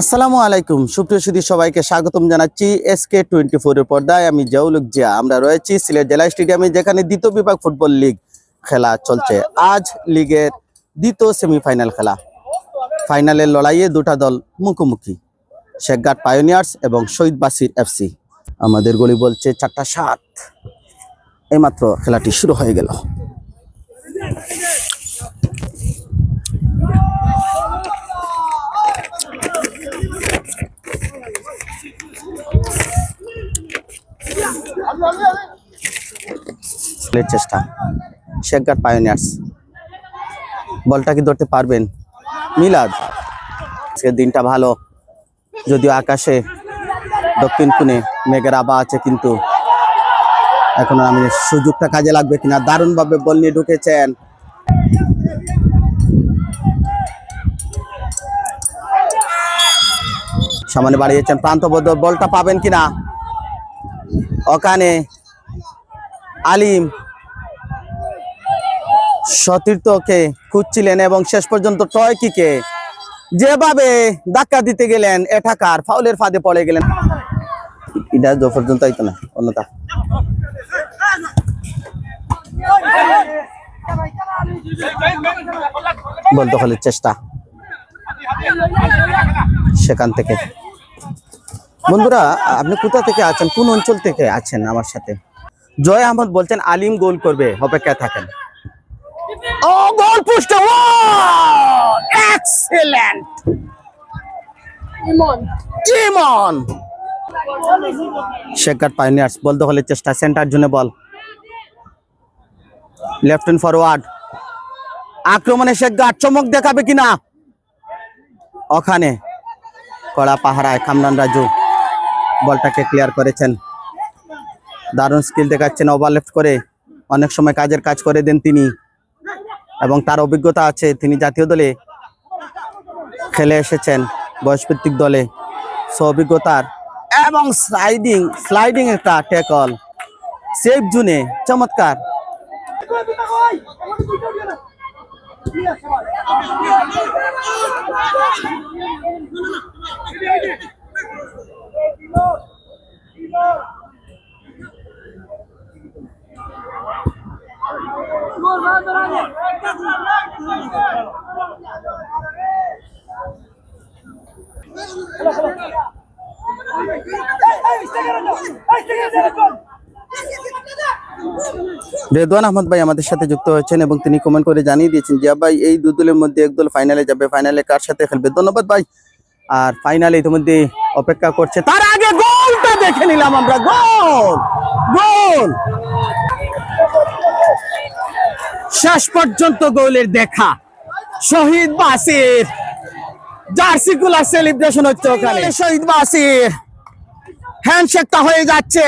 আসসালামু আলাইকুম। সুপ্রিয় সুধী, সবাইকে স্বাগতম জানাচ্ছি এসকে টোয়েন্টি ফোরের পর্দায়। আমি জাউলুক জিয়া, আমরা রয়েছি সিলেট জেলা স্টেডিয়ামে, যেখানে দ্বিতীয় বিভাগ ফুটবল লিগ খেলা চলছে। আজ লিগের দ্বিতীয় সেমিফাইনাল খেলা। ফাইনালের লড়াইয়ে দুটা দল মুখোমুখি। শেখঘাট পায়োনিয়ার্স এবং শহীদ বাসির এফসি আমাদের গলি বলছে চারটা সাত। এইমাত্র খেলাটি শুরু হয়ে গেল। ছেলের চেষ্টা। শেখঘাট পায়োনিয়ার্স বলটা কি ধরতে পারবেন? মিলাদ। আজকের দিনটা ভালো। যদিও আকাশে দক্ষিণ কোণে মেঘের আবা আছে, কিন্তু এখন আমি সুযোগটা কাজে লাগবে কিনা? দারুণভাবে বল নিয়ে ঢুকেছেন। সামনে বাড়িয়েছেন প্রান্তবদ্ধ বলটা পাবেন কিনা? ওখানে আলিম সতীর্থকে খুঁজছিলেন এবং শেষ পর্যন্ত টয়কিকে যেভাবে ধাক্কা দিতে গেলেন এঠাকার ফাউলের ফাঁদে পড়ে গেলেন। এটা যো পর্যন্ত আইতো না অন্যতা চেষ্টা। সেখান থেকে। বন্ধুরা আপনি কোথা থেকে আছেন? কোন অঞ্চল থেকে আছেন আমার সাথে? জয় আহমদ বলছেন আলিম গোল করবে অপেক্ষায় থাকেন। ও গোল পুষ্ট এক্সেলেন্ট ইমন। শেখার পাইনিয়ার্স বলতে হলে চেষ্টা সেন্টার জন্য বল। লেফট হ্যান্ড ফরওয়ার্ড আক্রমণে শেখগার চমক দেখাবে কিনা? ওখানে কড়া পাহারায় খামরান রাজু। বলটাকে ক্লিয়ার করেছেন। দারুণ স্কিল দেখাচ্ছেন ওভারলেফট করে। অনেক সময় কাজের কাজ করে দেন তিনি। এবং তার অভিজ্ঞতা আছে, তিনি জাতীয় দলে খেলে এসেছেন বয়সভিত্তিক দলে। সো অভিজ্ঞতার এবং স্লাইডিং স্লাইডিং একটা ট্যাকল সেফ জুনে চমৎকার। রেদওয়ান আহমদ ভাই আমাদের সাথে যুক্ত হয়েছেন এবং তিনি কমেন্ট করে জানিয়ে দিয়েছেন যে ভাই, এই দু দলের মধ্যে এক দল ফাইনালে যাবে। ফাইনালে কার সাথে খেলবে? ধন্যবাদ ভাই। আর ফাইনালে ইতিমধ্যে অপেক্ষা করছে। তার আগে গোলটা দেখে নিলাম আমরা। গোল! গোল! শেষ পর্যন্ত গোলের দেখা। Shahid Basir jersey cooler celebration হচ্ছে ওখানে। শহীদ বাসির। হ্যান্ডশেকটা হয়ে যাচ্ছে।